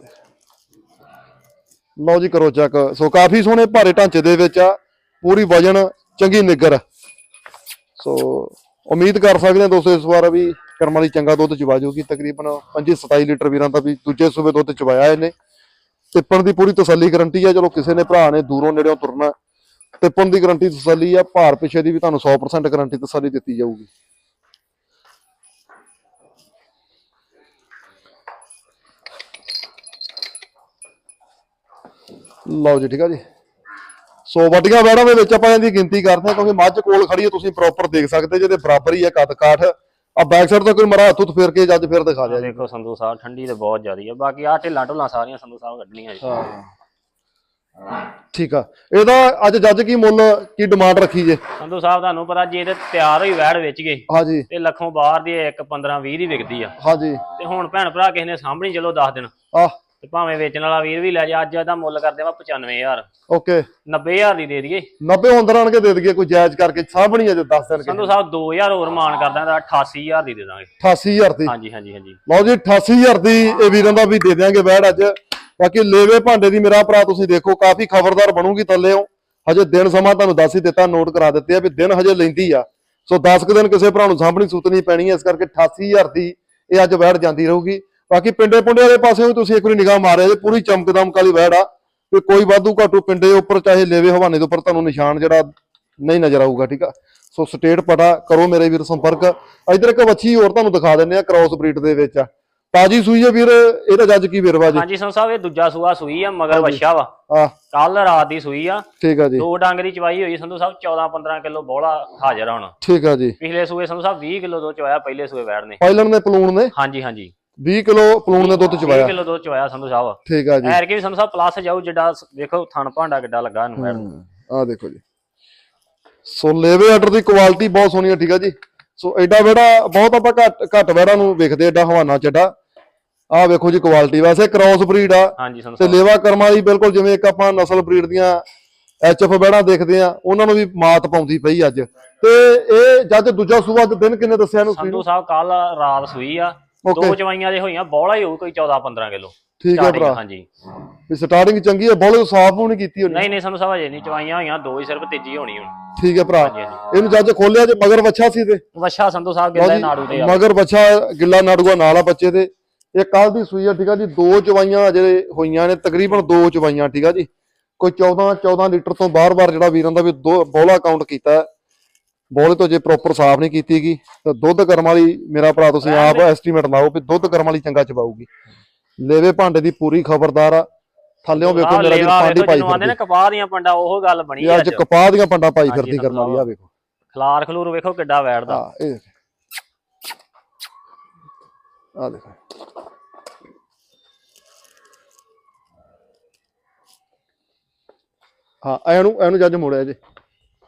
ਲਓ ਜੀ ਕਰੋ ਚੈੱਕ ਸੋ ਕਾਫੀ ਸੋਹਣੇ ਭਾਰੇ ਢਾਂਚੇ ਦੇ ਵਿੱਚ ਆ ਪੂਰੀ ਵਜਨ, ਚੰਗੀ ਨਿੱਗਰ ਸੋ ਉਮੀਦ ਕਰ ਸਕਦੇ ਹਾਂ ਦੋਸਤੋ ਇਸ ਵਾਰ ਵੀ ਕਰਮਾਂ ਦੀ ਚੰਗਾ ਦੁੱਧ ਚਵਾ ਜੂਗੀ। ਤਕਰੀਬਨ 25 27 ਲੀਟਰ ਵੀਰਾਂ ਦਾ ਵੀ ਦੂਜੇ ਸੂਬੇ ਦੁੱਧ ਚਵਾਇਆ ਇਹਨੇ। ਟਿੱਪਣ ਦੀ ਪੂਰੀ ਤਸੱਲੀ ਗਰੰਟੀ ਹੈ ਚਲੋ ਕਿਸੇ ਨੇ ਭਰਾ ਨੇ ਦੂਰੋਂ ਨੇੜਿਓਂ ਤੁਰਨਾ। ਟਿੱਪਣ ਦੀ ਗਰੰਟੀ ਤਸੱਲੀ ਆ, ਭਾਰ ਪਿੱਛੇ ਦੀ ਵੀ ਤੁਹਾਨੂੰ 100% ਗਰੰਟੀ ਤਸੱਲੀ ਦਿੱਤੀ ਜਾਊਗੀ। ਲਓ ਜੀ, ਠੀਕ ਆ ਜੀ। ਸੋ ਵੱਡੀਆਂ ਵੈੜਾਂ ਦੇ ਵਿੱਚ ਆਪਾਂ ਇਹਦੀ ਗਿਣਤੀ ਕਰਦੇ ਹਾਂ ਕਿਉਂਕਿ ਮੱਝ ਕੋਲ ਖੜੀ ਹੈ ਤੁਸੀਂ ਪ੍ਰੋਪਰ ਦੇਖ ਸਕਦੇ ਜਿਹਦੇ ਬਰਾਬਰ ਹੀ ਹੈ ਕੱਦ ਕਾਠ। ਆ ਬੈਕ ਸਾਈਡ ਤੋਂ ਕੋਈ ਮਰਾ ਹੱਥ ਫੇਰ ਕੇ ਜੱਜ ਫੇਰ ਦਿਖਾ ਦਿਆ ਦੇਖੋ ਸੰਧੂ ਸਾਹਿਬ ਠੰਡੀ ਤੇ ਬਹੁਤ ਜ਼ਿਆਦੀ ਆ। ਬਾਕੀ ਆ ਢਿੱਲਾਂ ਢੁੱਲਾਂ ਸਾਰੀਆਂ ਸੰਧੂ ਸਾਹਿਬ ਕੱਢਣੀਆਂ ਜੀ। ਠੀਕ ਆ। ਇਹਦਾ ਅੱਜ ਜੱਜ ਕੀ ਮੁੱਲ ਕੀ ਡਿਮਾਂਡ ਰੱਖੀ ਜੇ? ਸੰਧੂ ਸਾਹਿਬ ਤੁਹਾਨੂੰ ਪਤਾ ਜੇ ਤੇ ਤਿਆਰ ਹੋਈ ਵੈੜ ਵੇਚ ਗਏ ਹਾਂਜੀ। ਤੇ ਲੱਖੋਂ ਬਾਹਰ ਦੀ 1 15 20 ਦੀ ਵਿਕਦੀ ਆ। ਹਾਂਜੀ। ਤੇ ਹੁਣ ਭੈਣ ਭਰਾ ਕਿਸੇ ਨੇ ਸਾਂਭਣੀ ਚਲੋ 10 ਦਿਨ। ਆ ਤੇ ਭਾਵੇਂ ਵੇਚਣ ਵਾਲਾ ਵੀਰ ਵੀ ਲੈ ਜਾ ਅੱਜ ਇਹਦਾ ਮੁੱਲ ਕਰਦੇ ਵਾ 95000 ਓਕੇ। 90000 ਦੀ ਦੇ ਦਈਏ। 90 ਹੁੰਦਰ ਆਣ ਕੇ ਦੇ ਦਈਏ ਕੋਈ ਜਾਇਜ਼ ਕਰਕੇ ਸਾਂਭਣੀ ਅਜੇ 10 ਦਿਨ ਸੰਧੂ ਸਾਹਿਬ 2000 ਹੋਰ ਮਾਨ ਕਰਦਾ ਤਾਂ 88000 ਦੀ ਦੇ ਦਾਂਗੇ। 88000 ਦੀ? ਹਾਂਜੀ ਹਾਂਜੀ ਹਾਂਜੀ। ਲਓ ਜੀ 88000 ਦੀ ਇਹ ਵੀਰਾਂ ਦਾ ਵੀ ਦੇ ਦਿਆਂਗੇ ਵੈੜ ਅੱਜ। ਬਾਕੀ ਲੇਵੇ ਭਾਂਡੇ ਦੀ ਮੇਰਾ ਭਰਾ ਤੁਸੀਂ ਦੇਖੋ ਕਾਫੀ ਖਬਰਦਾਰ ਬਣੂਗੀ ਥੱਲੇੋਂ ਹਜੇ ਦਿਨ ਸਮਾਂ ਤੁਹਾਨੂੰ ਦੱਸ ਹੀ ਦਿੱਤਾ ਨੋਟ ਕਰਾ ਦਿੱਤੇ ਆ ਵੀ ਦਿਨ ਹਜੇ ਲੈਂਦੀ ਆ। ਸੋ 10 ਕੁ ਦਿਨ ਕਿਸੇ ਭਰਾ ਨੂੰ ਸਾਂਭਣੀ ਸੁਤਣੀ ਪੈਣੀ ਹੈ ਇਸ ਕਰਕੇ 88000 ਦੀ ਇਹ ਅੱਜ ਵੈੜ ਜਾਂਦੀ ਰਹੂਗੀ। ਬਾਕੀ ਪਿੰਡੇ ਪੁੰਡੇ ਵਾਲੇ ਪਾਸੇ ਵੀ ਤੁਸੀਂ ਇੱਕ ਵਾਰੀ ਨਿਗਾਹ ਮਾਰਿਆ ਜੇ ਪੂਰੀ ਚਮਕਦਮਕ ਵਾਲੀ ਵੈੜ ਆ ਤੇ ਕੋਈ ਵਾਧੂ ਘਾਟੂ ਪਿੰਡੇ ਉੱਪਰ ਚਾਹੇ ਲੇਵੇ ਹਵਾਨੇ ਦੇ ਉੱਪਰ ਤੁਹਾਨੂੰ ਨਿਸ਼ਾਨ ਜਿਹੜਾ ਨਹੀਂ ਨਜ਼ਰ ਆਊਗਾ ਠੀਕ ਆ? ਸੋ ਸਟੇਟ ਪਤਾ ਕਰੋ ਮੇਰੇ ਵੀਰ ਸੰਪਰਕ। ਇਧਰ ਇੱਕ ਵੱਛੀ ਹੋਰ ਤੁਹਾਨੂੰ ਦਿਖਾ ਦਿੰਨੇ ਆ ਕ੍ਰਾਸ ਬਰੀਡ ਦੇ ਵਿੱਚ ਆ। ਤਾਜੀ ਸੂਈ ਹੈ ਵੀਰ ਇਹਦਾ ਜੱਜ ਕੀ ਵੇਰਵਾ ਜੀ? ਹਾਂਜੀ ਸੰਧੂ ਸਾਹਿਬ ਇਹ ਦੂਜਾ ਸੂਆ ਸੂਈ ਆ ਮਗਰ ਵੱਛਾ ਵਾ। ਕੱਲ ਰਾਤ ਦੀ ਸੂਈ ਆ। ਠੀਕ ਆ ਜੀ। ਦੋ ਡੰਗ ਦੀ ਚਵਾਈ ਹੋਈ ਸੰਧੂ ਸਾਹਿਬ 14 15 ਕਿਲੋ ਬੋਲਾ ਹਾਜ਼ਰ ਹੁਣ। ਠੀਕ ਆ ਜੀ। ਪਿਛਲੇ ਸੂਏ ਸੰਧੂ ਸਾਹਿਬ 20 ਕਿਲੋ ਦੁੱਧ ਚਵਾਇਆ ਪਹਿਲੇ ਸੂਏ ਵੈੜ ਨੇ। ਪਾਇਲਨ ਨੇ ਪਲੂਣ ਨੇ? ਹਾਂਜੀ ਹਾਂਜੀ। 20 ਕਿਲੋ ਪਲੂਣ ਨੇ ਦੁੱਧ 20 ਚਵਾਇਆ। ਕਿਲੋ ਦੁੱਧ ਚਵਾਇਆ ਸੰਧੂ ਸਾਹਿਬ। ਠੀਕ ਆ ਜੀ। ਐਰ ਕੇ ਵੀ ਸੰਧੂ ਸਾਹਿਬ ਪਲੱਸ ਜਾਊ ਜਿੱਡਾ ਵੇਖੋ ਥਣ ਭਾਂਡਾ ਕਿੱਡਾ ਲੱਗਾ ਇਹਨੂੰ ਨੂੰ ਆ ਦੇਖੋ ਜੀ। ਸੋ ਲੇਵੇ ਆਰਡਰ ਦੀ ਕੁਆਲਿਟੀ ਬਹੁਤ ਸੋਹਣੀ ਹੈ ਠੀਕ ਆ ਜੀ। ਸੋ ਐਡਾ ਵੇੜਾ ਬਹੁਤ ਆਪਾਂ ਘੱਟ ਘੱਟ ਵੇੜਾ ਨੂੰ ਵੇਖਦੇ ਐਡਾ ਹਵਾਨਾ ਚੱਡਾ। ਆ ਵੇਖੋ ਜੀ ਕੁਆਲਿਟੀ ਵੈਸੇ ਕ੍ਰਾਸ ਬਰੀਡ ਆ। ਤੇ ਲੇਵਾ ਕਰਮਾਂ ਦੀ ਬਿਲਕੁਲ ਜਿਵੇਂ ਇੱਕ ਆਪਾਂ ਨਸਲ ਬਰੀਡ ਦੀਆਂ ਐਚਐਫ ਬੈੜਾਂ ਦੇਖਦੇ ਆ ਉਹਨਾਂ ਨੂੰ ਵੀ ਮਾਤ ਪਾਉਂਦੀ ਪਈ ਅੱਜ। ਤੇ ਇਹ ਜਦ ਦੂਜਾ ਸੂਬਾ ਦੇ ਦਿਨ ਕਿੰਨੇ ਦੱਸਿਆ ਸੂਈ ਸੰਧੂ ਨੂੰ ਸਾਹਿਬ ਕੱਲ ਰਾਤ ਸੂਈ ਆ। ਦੋ ਚਵਾਈਆਂ ਜੇ ਹੋਈਆਂ ਬੋਲਾ ਹੀ ਹੋਊ ਕੋਈ 14 15 ਕਿਲੋ। ਠੀਕ ਹੈ ਭਰਾ। ਹਾਂਜੀ। ਵੀ ਸਟਾਰਟਿੰਗ ਚੰਗੀ ਹੈ ਬੋਲੇ ਸਾਫ਼ ਹੋਣੀ ਕੀਤੀ ਹੋਣੀ। ਨਹੀਂ ਨਹੀਂ ਸਾਹਿਬ ਅਜੇ ਨਹੀਂ ਚਵਾਈਆਂ ਹੋਈਆਂ ਦੋ ਹੀ ਸਿਰਫ ਤੀਜੀ ਹੋਣੀ ਹੁਣ। ਠੀਕ ਹੈ ਭਰਾ। ਇਹਨੂੰ ਜੱਜ ਖੋਲਿਆ ਜੇ ਮਗਰ ਬੱਚਾ ਸੀ ਤੇ। ਵੱਛਾ ਸੰਧੂ ਸਾਹਿਬ ਲਓ ਗਿੱਲੇ ਜੀ, ਨਾੜੂ ਦੇ ਆ। ਮਗਰ ਬੱਚਾ ਗਿੱਲਾ ਨਾੜੂਆ ਨਾਲ ਆ ਬੱਚੇ ਦੇ। ਇਹ ਕੱਲ ਦੀ ਸੂਈ ਆ ਠੀਕ ਆ ਜੀ ਦੋ ਚਵਾਈਆਂ ਜਿਹੜੇ ਹੋਈਆਂ ਨੇ ਤਕਰੀਬਨ ਦੋ ਚਵਾਈਆਂ ਠੀਕ ਆ ਜੀ। ਕੋਈ 14 14 ਲੀਟਰ ਤੋਂ ਬਾਰ-ਬਾਰ ਜਿਹੜਾ ਵੀਰਾਂ ਦਾ ਵੀ ਦੋ ਬੋਲਾ ਕਾਊਂਟ ਕੀਤਾ। ਹੈ। ਬੋਲੇ ਤੋਂ ਜੇ ਪ੍ਰੋਪਰ ਸਾਫ਼ ਨਹੀਂ ਕੀਤੀਗੀ ਤਾਂ ਦੁੱਧ ਕਰਮ ਵਾਲੀ ਮੇਰਾ ਭਰਾ ਤੁਸੀਂ ਆਪ ਐਸਟੀਮੇਟ ਲਾਓ ਵੀ ਦੁੱਧ ਕਰਮ ਵਾਲੀ ਚੰਗਾ ਚਵਾਊਗੀ ਲੇਵੇ ਭਾਂਡੇ ਦੀ ਪੂਰੀ ਖਬਰਦਾਰ ਆ ਥੱਲਿਓਂ ਵੇਖੋ ਮੇਰਾ ਜੀ ਲੇਵਾ ਪਾਂਡੀ ਪਾਈ ਫਿਰਦੀ ਨੇ ਕਪਾਹ ਦੀਆਂ ਪੰਡਾ ਉਹ ਗੱਲ ਬਣੀ ਅੱਜ ਕਪਾਹ ਦੀਆਂ ਪੰਡਾ ਪਾਈ ਫਿਰਦੀ ਕਰਨ ਵਾਲੀ ਆ ਵੇਖੋ। ਖਲਾਰ ਖਲੂਰ ਵੇਖੋ ਕਿੱਡਾ ਵੈੜਦਾ। ਆ ਇਹ ਆ ਦੇਖੋ। ਹਾਂ ਇਹਨੂੰ ਇਹਨੂੰ ਜੱਜ ਮੋੜਿਆ ਜੀ।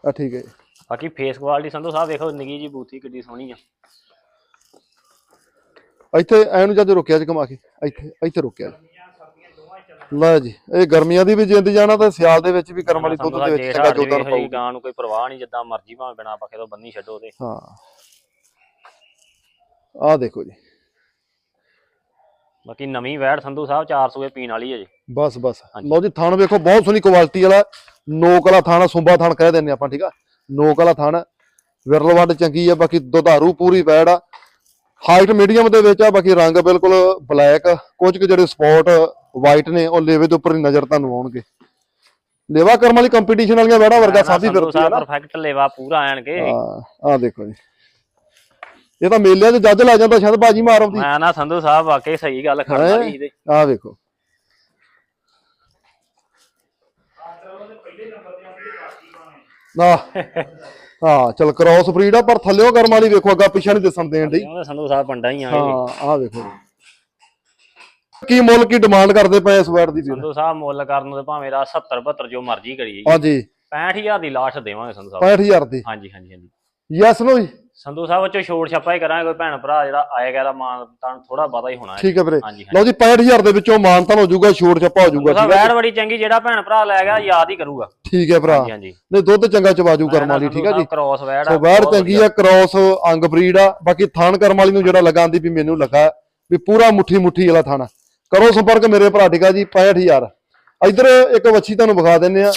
ਆ ਠੀਕ ਹੈ ਜੀ। ਬਾਕੀ ਫੇਸ ਕੁਆਲਿਟੀ ਸੰਧੂ ਸਾਹਿਬ ਵੇਖੋ ਨਿੱਗੀ ਜੀ ਬੂਥੀ ਕਿੱਡੀ ਸੋਹਣੀ ਆ। ਇੱਥੇ ਇਹਨੂੰ ਜੱਜ ਰੁਕਿਆ ਜੀ ਕਮਾ ਕੇ ਇੱਥੇ ਇੱਥੇ ਰੁਕਿਆ ਜੀ। ਲੈ ਜੀ ਇਹ ਗਰਮੀਆਂ ਦੀ ਵੀ ਜਿੰਦ ਜਾਣਾ ਤੇ ਸਿਆਲ ਦੇ ਵਿੱਚ ਵੀ ਕਰਮ ਵਾਲੀ ਦੁੱਧ ਦੇ ਵਿੱਚ ਚੰਗਾ ਜੋਦਾਰ ਪਾਉ ਗਾਂ ਨੂੰ ਕੋਈ ਪਰਵਾਹ ਨਹੀਂ ਜਿੱਦਾਂ ਮਰਜ਼ੀ ਭਾਵੇਂ ਬਿਨਾ ਪੱਖੇ ਤੋਂ ਬੰਨੀ ਛੱਡੋ ਤੇ। ਹਾਂ। ਆ ਦੇਖੋ ਜੀ। ਬਾਕੀ ਨਵੀਂ ਵੈੜ ਸੰਧੂ ਸਾਹਿਬ 400 ਏ ਪੀਣ ਵਾਲੀ ਹੈ ਜੀ। ਬਸ ਬਸ। ਲਓ ਜੀ ਥਣ ਵੇਖੋ ਬਹੁਤ ਸੋਹਣੀ ਕੁਆਲਿਟੀ ਵਾਲਾ ਨੋਕ ਵਾਲਾ ਥਣ ਸੁੰਬਾ ਥਣ ਕਹਿ ਦਿੰਦੇ ਆਪਾਂ ਠੀਕ ਆ? ਨੋਕ ਵਾਲਾ ਥਣ। ਵਿਰਲ ਵੱਡ ਚੰਗੀ ਆ ਬਾਕੀ ਦੁਧਾਰੂ ਪੂਰੀ ਵੈੜ ਆ। ਹਾਈਟ ਮੀਡੀਅਮ ਦੇ ਵਿੱਚ ਆ ਬਾਕੀ ਰੰਗ ਬਿਲਕੁਲ ਬਲੈਕ ਕੁਝ ਕੁ ਜਿਹੜੇ ਸਪੌਟ ਵਾਈਟ ਨੇ ਉਹ ਲੇਵੇ ਦੇ ਉੱਪਰ ਹੀ ਨਜ਼ਰ ਤੁਹਾਨੂੰ ਆਉਣਗੇ। ਲੇਵਾ ਕਰਮ ਵਾਲੀ ਕੰਪੀਟੀਸ਼ਨ ਵਾਲੀਆਂ ਵੈੜਾਂ ਵਰਗਾ ਸਾਫੀ ਫਿਰਦੀ ਆ ਨਾ। ਪਰਫੈਕਟ ਲੇਵਾ ਪੂਰਾ ਆਣਗੇ। ਆ ਆ ਦੇਖੋ ਜੀ। ਇਹ ਤਾਂ ਮੇਲਿਆਂ 'ਚ ਜੱਜ ਲੈ ਜਾਂਦਾ ਸ਼ਾਇਦ ਬਾਜੀ ਮਾਰ ਆਉਂਦੀ ਮੈਂ ਨਾ ਸੰਧੂ ਸਾਹਿਬ ਵਾਕਈ ਸਹੀ ਗੱਲ ਕਰਨ ਹੈਂ? ਵਾਲੀ ਸੀ ਤੇ ਆ ਵੇਖੋ ਨਾ ਹਾਂ ਚਲ ਕ੍ਰਾਸ ਬਰੀਡ ਆ ਪਰ ਥੱਲਿਓ ਕਰਮ ਵਾਲੀ ਵੇਖੋ ਅੱਗਾ ਪਿੱਛਾ ਨਹੀਂ ਦਿਸਣ ਦੇਣ ਦੀ ਉਹਦੇ ਸੰਧੂ ਸਾਹਿਬ ਪੰਡਾ ਹੀ ਆ ਹਾਂ ਆ ਵੇਖੋ। ਕੀ ਮੁੱਲ ਕੀ ਡਿਮਾਂਡ ਕਰਦੇ ਪਏ ਇਸ ਵਾਰ ਦੀ ਵੀਰ ਸੰਧੂ ਸਾਹਿਬ ਮੁੱਲ ਕਰਨ ਤੇ ਭਾਵੇਂ ਰਾ 70 72 ਜੋ ਮਰਜ਼ੀ ਕਰੀਏ। ਹਾਂਜੀ। 65000 ਦੀ ਲਾਸ਼ ਦੇਵਾਂਗੇ ਸੰਧੂ ਸਾਹਿਬ। 65000 ਦੀ? ਹਾਂਜੀ ਹਾਂਜੀ ਹਾਂਜੀ। ਯੈਸ ਨੋ ਜੀ। ਸੰਧੂ ਸਾਹਿਬ ਚੋਂ ਛੋੜ ਛੱਪਾ ਹੀ ਕਰਾਂਗੇ ਕੋਈ ਭੈਣ ਭਰਾ ਜਿਹੜਾ ਆਏਗਾ ਦਾ ਮਾਨ ਤਾਂ ਥੋੜਾ ਬਹੁਤਾ ਹੀ ਹੋਣਾ ਹੈ। ਠੀਕ ਹੈ ਵੀਰੇ। ਹਾਂਜੀ ਲਓ ਜੀ 65000 ਦੇ ਵਿੱਚੋਂ ਮਾਨਤਨ ਹੋ ਜਾਊਗਾ ਛੋੜ ਛੱਪਾ ਹੋ ਜਾਊਗਾ ਠੀਕ ਹੈ ਵੈੜ ਬੜੀ ਚੰਗੀ ਜਿਹੜਾ ਭੈਣ ਭਰਾ ਲੈ ਗਿਆ ਯਾਦ ਹੀ ਕਰੂਗਾ। ਠੀਕ ਹੈ ਭਰਾ। ਹਾਂਜੀ ਦੁੱਧ ਚੰਗਾ ਚਵਾਜੂ ਕਰਮ ਵਾਲੀ ਠੀਕ ਹੈ ਜੀ। ਕ੍ਰੋਸ ਵੈੜ ਸੋ ਵੈੜ ਚੰਗੀ ਆ ਕ੍ਰਾਸ ਅੰਗ ਬਰੀਡ ਆ ਬਾਕੀ ਥਾਨ ਕਰਮ ਵਾਲੀ ਨੂੰ ਜਿਹੜਾ ਲਗਾਉਂਦੀ ਵੀ ਮੈਨੂੰ ਲੱਗਾ ਵੀ ਪੂਰਾ ਮੁੱਠੀ ਮੁੱਠੀ ਵਾਲਾ ਥਾਣਾ ਕਰੋ ਸੰਪਰਕ ਮੇਰੇ ਭਰਾ ਠੀਕ ਆ ਜੀ 65000 ਇੱਧਰ ਇੱਕ ਵੱਛੀ ਤੁਹਾਨੂੰ ਵਿਖਾ ਦਿੰਨੇ ਆ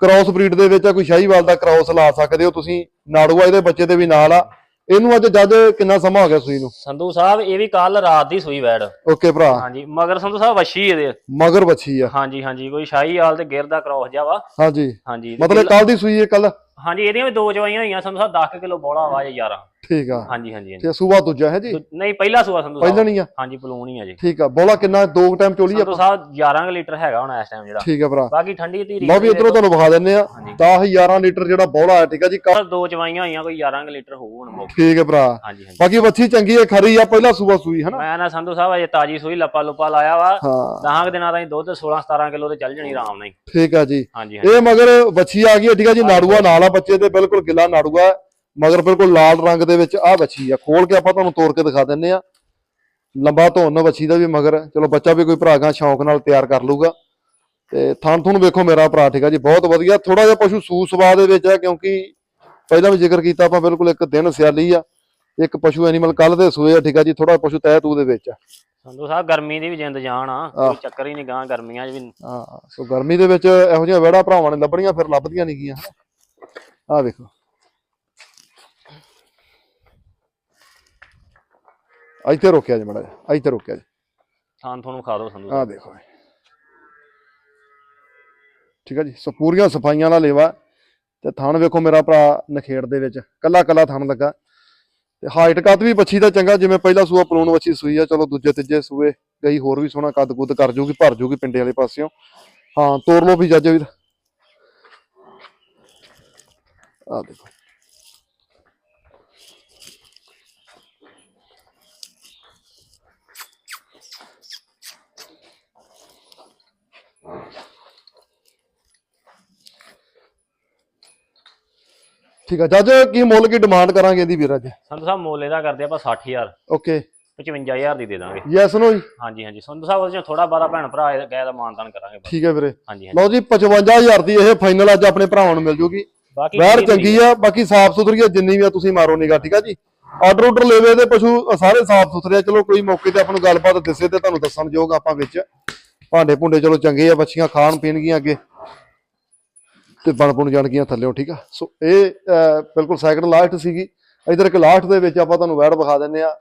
ਕ੍ਰਾਸ ਬਰੀਡ ਦੇ ਵਿੱਚ ਆ ਕੋਈ ਸ਼ਾਹੀਵਾਲ ਦਾ ਕ੍ਰਾਸ ਲਾ ਸਕਦੇ ਹੋ ਤੁਸੀਂ। ਨਾੜੂਆ ਇਹਦੇ ਬੱਚੇ ਦੇ ਵੀ ਨਾਲ ਆ। ਇਹਨੂੰ ਅੱਜ ਜੱਜ ਕਿੰਨਾ ਸਮਾਂ ਹੋ ਗਿਆ ਸੂਈ ਨੂੰ? ਸੰਧੂ ਸਾਹਿਬ ਇਹ ਵੀ ਕੱਲ ਰਾਤ ਦੀ ਸੂਈ ਵੈੜ। ਓਕੇ ਭਰਾ। ਹਾਂਜੀ ਮਗਰ ਸੰਧੂ ਸਾਹਿਬ ਵੱਛੀ ਇਹਦੇ। ਮਗਰ ਵੱਛੀ ਆ। ਹਾਂਜੀ ਹਾਂਜੀ ਕੋਈ ਸ਼ਾਹੀ ਆਲ ਤੇ ਗਿਰ ਦਾ ਕ੍ਰੋਸ ਜਾ ਵਾ। ਹਾਂਜੀ। ਹਾਂਜੀ ਮਤਲਬ ਕੱਲ ਦੀ ਸੂਈ ਹੈ ਕੱਲ ਹਾਂਜੀ ਇਹਦੀਆਂ ਵੀ ਦੋ ਜਵਾਈਆਂ ਹੋਈਆਂ ਸੰਧੂ ਸਾਹਿਬ 10 ਕਿਲੋ ਬੋਲਾ ਆਵਾਜ਼ ਯਾਰ। ਠੀਕ ਆ। ਹਾਂਜੀ ਹਾਂਜੀ ਹਾਂਜੀ। ਤੇ ਸੂਬਾ ਦੂਜਾ ਹੈ ਜੀ? ਨਹੀਂ ਪਹਿਲਾ ਸੂਆ ਸੰਧੂ ਸਾਹਿਬ। ਪਹਿਲਾਂ ਨਹੀਂ ਆ? ਹਾਂਜੀ ਪਲੂਣ ਹੀ ਆ ਜੀ। ਠੀਕ ਆ ਬੋਲਾ ਕਿੰਨਾ ਦੋ ਟਾਈਮ ਚੋਲੀ ਆ? ਸੰਧੂ ਸਾਹਿਬ 11 ਕੁ ਲੀਟਰ ਹੈਗਾ ਹੁਣ ਇਸ ਟਾਈਮ ਜਿਹੜਾ। ਠੀਕ ਆ ਭਰਾ। ਬਾਕੀ ਠੰਡੀ ਧੀਰੀ ਲਓ ਵੀ ਇਧਰੋਂ ਤੁਹਾਨੂੰ ਵਿਖਾ ਦਿੰਨੇ ਆ। ਹਾਂਜੀ। 10 11 ਲੀਟਰ ਜਿਹੜਾ ਬੋਲਾ ਹੈ ਠੀਕ ਆ ਜੀ ਕੱਲ ਦੋ ਜਵਾਈਆਂ ਹੋਈਆਂ ਕੋਈ 11 ਕੁ ਲੀਟਰ ਹੋਊ ਹੁਣ ਮੁੱਕ ਠੀਕ ਹੈ ਭਰਾ। ਹਾਂਜੀ ਹਾਂਜੀ। ਬਾਕੀ ਵੱਛੀ ਚੰਗੀ ਹੈ ਖਰੀ ਆ ਪਹਿਲਾ ਸੂਬਾ ਸੂਈ ਹਨਾ? ਮੈਂ ਨਾ ਸੰਧੂ ਸਾਹਿਬ ਅਜੇ ਤਾਜੀ ਸੂਈ ਲੱਪਾ ਲੁੱਪਾ ਲਾਇਆ ਵਾ। ਹਾਂ। 10 ਦਿਨਾਂ ਦਾ ਹੀ ਦੁੱਧ 16 17 ਕਿਲੋ ਤੇ ਚੱਲ ਜਣੀ ਆਰਾਮ ਨਾਲ ਹੀ। ਠੀਕ ਆ ਜੀ। ਹਾਂਜੀ ਹਾਂਜੀ। ਇਹ ਮਗਰ ਵੱਛੀ ਆ ਗਈ ਠੀਕ ਆ ਜੀ ਨਾੜੂਆ ਨਾਲ ਆ ਬੱਚੇ ਦੇ ਬਿਲਕੁਲ ਗਿੱਲਾ ਨਾੜੂਆ। ਮਗਰ ਬਿਲਕੁਲ ਲਾਲ ਰੰਗ ਦੇ ਵਿੱਚ ਆ ਵੱਛੀ ਆ। ਖੋਲ ਕੇ ਆਪਾਂ ਤੁਹਾਨੂੰ ਤੋੜ ਕੇ ਦਿਖਾ ਦਿੰਨੇ ਆ। ਲੰਬਾ ਧੁੰਨ ਵੱਛੀ ਦਾ ਵੀ ਮਗਰ। ਚਲੋ ਬੱਚਾ ਵੀ ਕੋਈ ਭਰਾਗਾ ਸ਼ੌਂਕ ਨਾਲ ਤਿਆਰ ਕਰ ਲੂਗਾ ਤੇ ਥਣ ਥੁਣ ਵੇਖੋ ਮੇਰਾ ਭਰਾ ਠੀਕ ਆ ਜੀ ਬਹੁਤ ਵਧੀਆ। ਥੋੜਾ ਜਿਹਾ ਪਸ਼ੂ ਸੂ ਸਵਾ ਦੇ ਵਿੱਚ ਹੈ ਕਿਉਂਕਿ ਪਹਿਲਾਂ ਵੀ ਜ਼ਿਕਰ ਕੀਤਾ ਆਪਾਂ ਬਿਲਕੁਲ ਇੱਕ ਦਿਨ ਸਿਆਲੀ ਆ। ਇੱਕ ਪਸ਼ੂ ਐਨੀਮਲ ਕੱਲ ਦੇ ਸੂਏ ਆ ਠੀਕ ਆ ਜੀ ਥੋੜਾ ਪਸ਼ੂ ਤਹਿ ਤੂ ਦੇ ਵਿੱਚ ਆ। ਸੰਧੂ ਸਾਹਿਬ ਗਰਮੀ ਦੀ ਵੀ ਜਿੰਦ ਜਾਨ ਆ ਕੋਈ ਚੱਕਰ ਹੀ ਨਹੀਂ ਗਾਂ ਗਰਮੀਆਂ 'ਚ ਵੀ। ਹਾਂ ਸੋ ਗਰਮੀ ਦੇ ਵਿੱਚ ਇਹੋ ਜਿਹੀਆਂ ਵਿਹੜਾ ਭਰਾਵਾਂ ਨੇ ਲੱਭਣੀਆਂ ਫਿਰ ਲੱਭਦੀਆਂ ਨਹੀਂ ਗੀਆਂ ਆ ਵੇਖੋ। ਇੱਥੇ ਰੋਕਿਆ ਜੀ ਮੜਾ ਇੱਥੇ ਰੋਕਿਆ ਜੀ। ਥਾਂ ਤੁਹਾਨੂੰ ਖਾ ਦੋ ਸੰਧੂ ਆ ਦੇਖੋ। ਠੀਕ ਆ ਜੀ। ਸੋ ਪੂਰੀਆਂ ਸਫਾਈਆਂ ਨਾਲ ਲੇਵਾ। ਤੇ ਥਣ ਵੇਖੋ ਮੇਰਾ ਭਰਾ ਨਖੇੜ ਦੇ ਵਿੱਚ। ਕੱਲਾ ਕੱਲਾ ਥਣ ਲੱਗਾ। ਤੇ ਹਾਈਟ ਕੱਦ ਵੀ ਬੱਚੀ ਦਾ ਚੰਗਾ। ਜਿਵੇਂ ਪਹਿਲਾ ਸੂਆ ਪਲੂਣ ਬੱਚੀ ਸੂਈ ਆ ਚਲੋ ਦੂਜੇ ਤੀਜੇ ਸੂਏ ਗਈ ਹੋਰ ਵੀ ਸੋਹਣਾ। ਕੱਦ ਕੁੱਦ ਕਰ ਜੂਗੀ ਭਰ ਜੂਗੀ ਪਿੰਡੇ ਵਾਲੇ ਪਾਸਿਓਂ। ਹਾਂ ਤੋੜ ਲਓ ਵੀ ਜੱਜ ਵੀਰ ਆ ਦੇਖੋ ਠੀਕ ਆ ਜੱਜ ਕੀ ਮੁੱਲ ਕੀ ਡਿਮਾਂਡ ਕਰਾਂਗੇ ਇਹਦੀ ਵੀਰ ਅੱਜ? ਸੰਧੂ ਸਾਹਿਬ ਮੁੱਲ ਇਹਦਾ ਕਰਦੇ ਆਪਾਂ 60000 ਓਕੇ 55000 ਦੀ ਦੇ ਦਾਂਗੇ। ਯੈਸ ਨੋ ਜੀ? ਹਾਂਜੀ ਹਾਂਜੀ। ਸੰਧੂ ਸਾਹਿਬ ਉਹਦੇ ਚੋਂ ਥੋੜਾ ਬਾਰਾ ਭੈਣ ਭਰਾ ਇਹ ਗਏ ਦਾ ਮਾਨਤਾਨ ਕਰਾਂਗੇ। ਠੀਕ ਹੈ ਵੀਰੇ। ਹਾਂਜੀ ਲਓ ਜੀ 55000 ਦੀ ਇਹ ਫਾਈਨਲ ਅੱਜ ਆਪਣੇ ਭਰਾਵਾਂ ਨੂੰ ਮਿਲ ਜੂਗੀ। ਵੈਰ ਚੰਗੀ ਆ ਬਾਕੀ ਸਾਫ਼ ਸੁਥਰੀ ਆ ਜਿੰਨੀ ਵੀ ਆ ਤੁਸੀਂ ਮਾਰੋ ਨਿਗਾ ਠੀਕ ਆ ਜੀ? ਆਰਡਰ ਆਰਡਰ ਲੈਵੇ ਦੇ ਪਸ਼ੂ ਸਾਰੇ ਸਾਫ਼ ਸੁਥਰੇ ਆ। ਚਲੋ ਕੋਈ ਮੌਕੇ ਤੇ ਆਪਾਂ ਨੂੰ ਗੱਲਬਾਤ ਦੱਸੇ ਤੇ ਤੁਹਾਨੂੰ ਦੱਸਣ ਯੋਗ ਆਪਾਂ ਵਿੱਚ। ਭਾਂਡੇ ਭੁੰਡੇ ਚਲੋ ਚੰਗੇ ਆ ਬੱਚੀਆਂ ਖਾਣ ਪੀਣਗੀਆਂ ਅੱਗੇ। ਤੇ ਬਣ ਬੁਣ ਜਾਣਗੀਆਂ ਥੱਲੇੋਂ ਠੀਕ ਆ? ਸੋ ਇਹ ਬਿਲਕੁਲ ਸੈਕਿੰਡ ਲਾਸਟ ਸੀਗੀ। ਇਧਰ ਇੱਕ ਲਾਸਟ ਦੇ ਵਿੱਚ ਆਪਾਂ ਤੁਹਾਨੂੰ ਵੈੜ ਵਿਖਾ ਦਿੰਨੇ ਆ।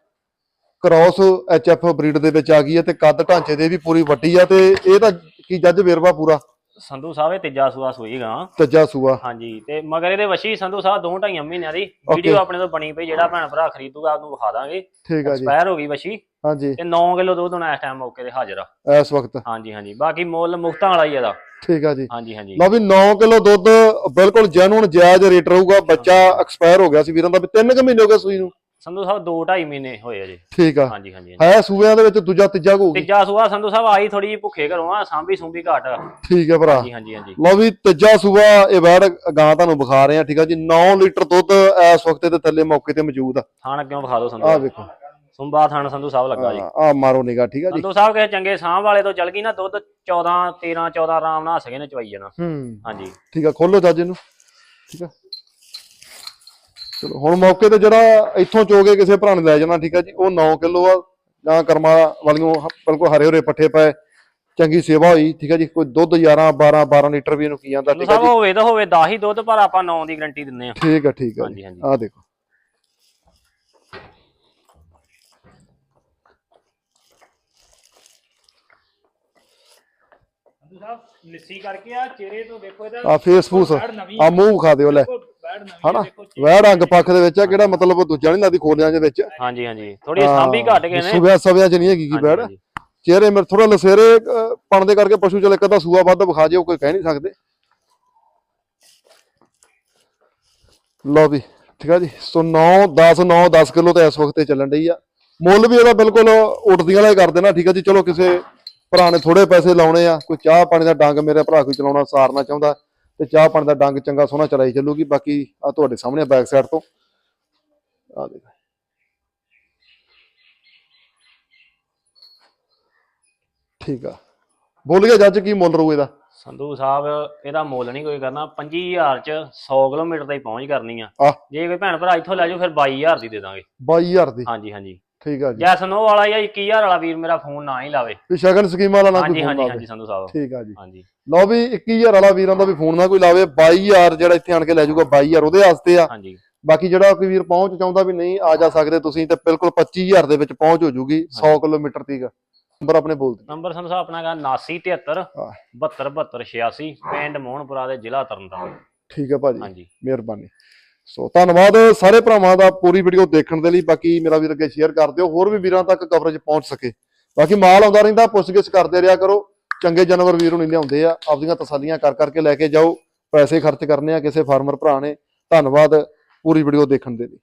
ਕ੍ਰਾਸ ਐਚਐਫ ਬਰੀਡ ਦੇ ਵਿੱਚ ਆ ਗਈ ਹੈ ਤੇ ਕੱਦ ਢਾਂਚੇ ਦੇ ਵੀ ਪੂਰੀ ਵੱਡੀ ਆ ਤੇ ਇਹ ਤਾਂ ਕੀ ਜੱਜ ਵੇਰਵਾ ਪੂਰਾ। ਸੰਧੂ ਸਾਹਿਬ ਇਹ ਤੀਜਾ ਸੂਆ ਸੂਈਗਾ ਤੱਜਾ ਸੂਆ। ਹਾਂਜੀ ਤੇ ਮਗਰ ਇਹਦੇ ਵਸ਼ੀ ਸੰਧੂ ਸਾਹਿਬ ਦੋ ਢਾਈਆਂ ਮਹੀਨਿਆਂ ਦੀ ਵੀਡੀਓ ਆਪਣੇ ਤੋਂ ਬਣੀ ਪਈ ਜਿਹੜਾ ਭੈਣ ਭਰਾ ਖਰੀਦੂਗਾ ਉਹਨੂੰ ਵਿਖਾ ਦਾਂਗੇ। ਠੀਕ ਆ ਜੀ। ਐਕਸਪਾਇਰ ਹੋ ਗਈ ਵਸ਼ੀ ਹਾਂਜੀ। ਤੇ 9 ਕਿਲੋ ਦੁੱਧ ਹੁਣ ਇਸ ਟਾਈਮ ਮੌਕੇ ਤੇ ਹਾਜ਼ਰ ਆ। ਇਸ ਵਕਤ। ਹਾਂਜੀ ਹਾਂਜੀ। ਬਾਕੀ ਮੁੱਲ ਮੁਫਤਾਂ ਵਾਲਾ ਹੀ ਇਹਦਾ। ਠੀਕ ਆ ਜੀ। ਹਾਂਜੀ ਹਾਂਜੀ। ਲਓ ਵੀ 9 ਕਿਲੋ ਦੁੱਧ ਬਿਲਕੁਲ ਜੈਨੂਨ ਜਾਇਜ਼ ਰੇਟ ਰਹੂਗਾ। ਬੱਚਾ ਐਕਸਪਾਇਰ ਹੋ ਗਿਆ ਸੀ ਵੀਰਾਂ ਦਾ ਵੀ 3 ਕੁ ਮਹੀਨੇ ਹੋ ਗਏ ਸੂਈ ਨੂੰ। ਸੰਧੂ ਸਾਹਿਬ 2 2.5 ਮਹੀਨੇ ਹੋਏ ਆ ਜੀ। ਠੀਕ ਆ। ਹਾਂਜੀ ਹਾਂਜੀ। ਹੈ ਸੂਬਿਆਂ ਦੇ ਵਿੱਚ ਦੂਜਾ ਤੀਜਾ ਹੋਊਗੀ ਤੀਜਾ ਸੂਆ ਸੰਧੂ ਸਾਹਿਬ ਆਈ ਥੋੜੀ ਜਿਹੀ ਭੁੱਖੇ ਘਰੋਂ ਆ ਸਾਂਭੀ ਸੁੰਭੀ ਘਟ। ਠੀਕ ਹੈ ਭਰਾ। ਹਾਂਜੀ ਹਾਂਜੀ ਹਾਂਜੀ। ਲਓ ਵੀ ਤੀਜਾ ਸੂਬਾ ਇਹ ਵੈੜ ਗਾਂ ਤੁਹਾਨੂੰ ਵਿਖਾ ਰਹੇ ਆ ਠੀਕ ਆ ਜੀ। 9 ਲੀਟਰ ਦੁੱਧ ਇਸ ਵਕਤ ਦੇ ਥੱਲੇ ਮੌਕੇ ਤੇ ਮੌਜੂਦ ਆ। ਥਾਣ ਕਿਉਂ ਵਿਖਾ ਦਿਓ ਸੰਧੂ ਆ। ਵੇਖੋ। ਸੁੰਬਾ ਥਾਣ ਸੰਧੂ ਸਾਹਿਬ ਲੱਗਾ ਜੀ। ਆ ਮਾਰੋ ਨਿਗਾ ਠੀਕ ਆ ਜੀ। ਸੰਧੂ ਸਾਹਿਬ ਕਿਸੇ ਚੰਗੇ ਸਾਂਭ ਵਾਲੇ ਤੋਂ ਚਲ ਗਈ ਨਾ ਦੁੱਧ 14 13 14 ਆਰਾਮ ਨਾਲ ਹੱਸ ਕੇ ਨੇ ਚਵਾਈ ਜਾਣਾ। ਹੂੰ। ਹਾਂਜੀ। ਠੀਕ ਆ ਖੋਲੋ ਜੱਜ ਇਹਨੂੰ। ਠੀਕ ਆ। ਚਲੋ ਹੁਣ ਮੌਕੇ ਤੇ ਜਿਹੜਾ ਇੱਥੋਂ ਚੋਗੇ ਕਿਸੇ ਭਰਾ ਨੇ ਲੈ ਜਾਣਾ ਠੀਕ ਆ ਜੀ ਉਹ 9 ਕਿਲੋ ਆ ਜਾਂ ਕਰਮਾ ਵਾਲੀਆਂ ਹ- ਬਿਲਕੁਲ ਹਰੇ ਹਰੇ ਪੱਠੇ ਪਏ ਚੰਗੀ ਸੇਵਾ ਹੋਈ ਠੀਕ ਆ ਜੀ ਕੋਈ ਦੁੱਧ 11 12 12 ਲੀਟਰ ਵੀ ਇਹਨੂੰ ਕੀ ਜਾਂਦਾ ਠੀਕ ਆ ਸਾਹਿਬ ਜੀ। ਹੋਵੇ ਤਾਂ ਹੋਵੇ 10 ਹੀ ਦੁੱਧ ਪਰ ਆਪਾਂ 9 ਦੀ ਗਰੰਟੀ ਦਿੰਦੇ ਆ ਠੀਕ ਆ ਠੀਕ ਹਾਂਜੀ। ਆ ਦੇਖੋ। ਸੰਧੂ ਸਾਹਿਬ ਲਿੱਸੀ ਕਰਕੇ ਆ ਚਿਹਰੇ ਤੋਂ ਦੇਖੋ ਇਹਦਾ ਆ ਮੂੰਹ ਵਿਖਾ ਦਿਓ ਲੈ। ਹਨਾ? ਵੈੜ ਅੰਗ ਪੱਖ ਦੇ ਵਿੱਚ ਆ ਕਿਹੜਾ ਮਤਲਬ ਦੂਜਾ ਨਹੀਂ ਲੱਗਦੀ ਖੋਲਿਆਂ ਦੇ ਵਿੱਚ। ਹਾਂਜੀ ਹਾਂਜੀ। ਥੋੜੀ ਸਾਂਭੀ ਘਟ ਗਏ ਨੇ। ਸੁਬਿਆ ਸਵਿਆ ਚ ਨਹੀਂ ਹੈਗੀ ਕੀ ਹਾਂਜੀ, ਵੈੜ ਹਾਂਜੀ। ਚਿਹਰੇ ਮੇਰੇ ਥੋੜਾ ਲਸੇਰੇ ਅਹ, ਪਣ ਦੇ ਕਰਕੇ ਪਸ਼ੂ ਚਲ ਇੱਕ ਅੱਧਾ ਸੂਆ ਵੱਧ ਵਿਖਾ ਜਿਓ ਕੋਈ ਕਹਿ ਨਹੀਂ ਸਕਦੇ। ਲਓ ਵੀ ਠੀਕ ਆ ਜੀ। ਸੋ 9 10 9 10 ਕਿਲੋ ਤੇ ਇਸ ਵਕਤ ਤੇ ਚੱਲਣ ਡਈ ਆ। ਮੁੱਲ ਵੀ ਇਹਦਾ ਬਿਲਕੁਲ ਉੱਡਦੀਆਂ ਵਾਲਾ ਹੀ ਕਰ ਦੇਣਾ ਠੀਕ ਆ ਜੀ। ਚਲੋ ਕਿਸੇ ਭਰਾ ਨੇ ਥੋੜੇ ਪੈਸੇ ਲਾਉਣੇ ਆ ਕੋਈ ਚਾਹ ਪਾਣੀ ਦਾ ਡੰਗ ਮੇਰੇ ਭਰਾ ਕੋਈ ਚਲਾਉਣਾ ਸਾਰਨਾ ਚਾਹੁੰਦਾ ਤੇ ਚਾਹ ਪਾਣੀ ਦਾ ਡੰਗ ਚੰਗਾ ਸੋਹਣਾ ਚਲਾਈ ਚੱਲੂਗੀ ਬਾਕੀ ਆ ਤੁਹਾਡੇ ਸਾਹਮਣੇ ਬੈਕ ਸਾਈਡ ਤੋਂ। ਆ ਦੇਖੋ। ਠੀਕ ਆ। ਬੋਲ ਗਿਆ ਜੱਜ ਕੀ ਮੁੱਲ ਰਹੂ ਇਹਦਾ? ਸੰਧੂ ਸਾਹਿਬ ਇਹਦਾ ਮੁੱਲ ਨਹੀਂ ਕੋਈ ਕਰਨਾ 25000 ਚ 100 ਕਿਲੋਮੀਟਰ ਤਾਈਂ ਪਹੁੰਚ ਕਰਨੀ ਆ। ਆਹ। ਜੇ ਕੋਈ ਭੈਣ ਭਰਾ ਇੱਥੋਂ ਲੈ ਜਾਓ ਫਿਰ 22000 ਦੀ ਦੇ ਦਾਂਗੇ। 22000 ਦੀ? ਹਾਂਜੀ ਹਾਂਜੀ। ਠੀਕ ਆ ਜੀ। ਜੈਸ ਨੋ ਵਾਲਾ ਜਾਂ 21000 ਵਾਲਾ ਵੀਰ ਮੇਰਾ ਫੋਨ ਨਾ ਹੀ ਲਾਵੇ। ਵੀ ਸ਼ਗਨ ਸਕੀਮ ਵਾਲਾ ਨਾ ਕੋਈ ਹਾਂਜੀ ਫੋਨ ਹਾਂਜੀ ਲਾਵੇ। ਹਾਂਜੀ ਸੰਧੂ ਸਾਹਿਬ। ਠੀਕ ਆ ਜੀ। ਹਾਂਜੀ। ਲਓ ਵੀ 21000 ਵਾਲਾ ਵੀਰਾਂ ਦਾ ਵੀ ਫੋਨ ਨਾ ਕੋਈ ਲਾਵੇ 22000 ਜਿਹੜਾ ਇੱਥੇ ਆਣ ਕੇ ਲੈ ਜਾਊਗਾ 22000 ਉਹਦੇ ਵਾਸਤੇ ਆ। ਹਾਂਜੀ। ਬਾਕੀ ਜਿਹੜਾ ਕੋਈ ਵੀਰ ਪਹੁੰਚ ਚਾਹੁੰਦਾ ਵੀ ਨਹੀਂ ਆ ਜਾ ਸਕਦੇ ਤੁਸੀਂ ਤੇ ਬਿਲਕੁਲ 25000 ਦੇ ਵਿੱਚ ਪਹੁੰਚ ਹੋ ਜੂਗੀ 100 ਕਿਲੋਮੀਟਰ ਤੀਕ। ਨੰਬਰ ਆਪਣੇ ਬੋਲ ਦਿਓ। ਨੰਬਰ ਸੰਧੂ ਸਾਹਿਬ ਆਪਣਾ ਹੈਗਾ 7973 ਹਾਂ। 727286 ਪਿੰਡ ਮੋਹਨਪੁਰਾ ਦੇ ਜ਼ਿਲ੍ਹਾ ਤਰਨਤਾਰਨ। ਠੀਕ ਆ ਭਾਜੀ। ਹਾਂਜੀ। ਮਿਹਰਬਾਨੀ। ਸੋ ਧੰਨਵਾਦ ਸਾਰੇ ਭਰਾਵਾਂ ਦਾ ਪੂਰੀ ਵੀਡੀਓ ਦੇਖਣ ਦੇ ਲਈ। ਬਾਕੀ ਮੇਰਾ ਵੀਰ ਅੱਗੇ ਸ਼ੇਅਰ ਕਰ ਦਿਓ, ਹੋਰ ਵੀ ਵੀਰਾਂ ਤੱਕ ਕਵਰੇਜ ਪਹੁੰਚ ਸਕੇ। ਬਾਕੀ ਮਾਲ ਆਉਂਦਾ ਰਹਿੰਦਾ, ਪੁੱਛਗਿੱਛ ਕਰਦੇ ਰਿਹਾ ਕਰੋ। ਚੰਗੇ ਜਾਨਵਰ ਵੀਰ ਨੂੰ ਲਿਆਉਂਦੇ ਆ, ਆਪਦੀਆਂ ਤਸੱਲੀਆਂ ਕਰ ਕਰਕੇ ਲੈ ਕੇ ਜਾਓ। ਪੈਸੇ ਖਰਚ ਕਰਨੇ ਆ ਕਿਸੇ ਫਾਰਮਰ ਭਰਾ ਨੇ। ਧੰਨਵਾਦ ਪੂਰੀ ਵੀਡੀਓ ਦੇਖਣ ਦੇ ਲਈ।